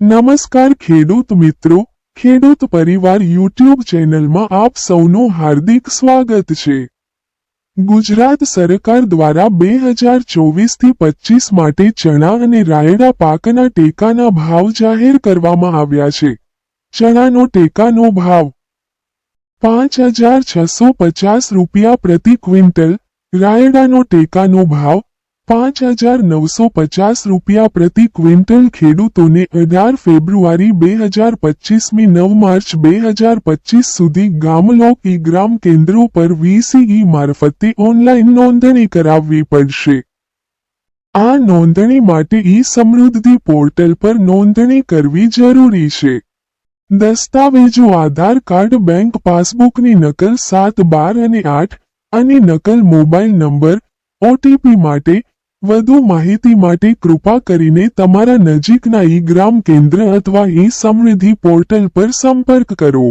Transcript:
નમસ્કાર ખેડૂત મિત્રો, ખેડૂત પરિવાર યુટ્યુબ ચેનલમાં આપ સૌનું હાર્દિક સ્વાગત છે. ગુજરાત સરકાર દ્વારા બે હજાર ચોવીસથી પચીસ માટે ચણા અને રાયડા પાકના ટેકાના ભાવ જાહેર કરવામાં આવ્યા છે. ચણાનો ટેકાનો ભાવ પાંચ હજાર છસો પચાસ રૂપિયા પ્રતિ ક્વિન્ટલ, રાયડાનો ટેકાનો ભાવ પાંચ હજાર નવસો પચાસ રૂપિયા પ્રતિ ક્વિન્ટલ ખેડૂતોને અઢાર ફેબ્રુઆરી બે હજાર પચીસમી નવ માર્ચ બે હજાર પચીસ સુધી ગામલોક ઈ ગ્રામ કેન્દ્રો પર વીસીઈ મારફતે ઓનલાઈન નોંધણી કરાવવી પડશે. આ નોંધણી માટે ઈ સમૃદ્ધિ પોર્ટલ પર નોંધણી કરવી જરૂરી છે. દસ્તાવેજો આધાર કાર્ડ, બેંક પાસબુકની નકલ સાત બાર અને આઠ અને નકલ મોબાઈલ નંબર, ઓટીપી માટે વધુ માહિતી માટે કૃપા કરીને તમારા નજીકના ઈ ગ્રામ કેન્દ્ર અથવા ઈ સમૃદ્ધિ પોર્ટલ પર સંપર્ક કરો.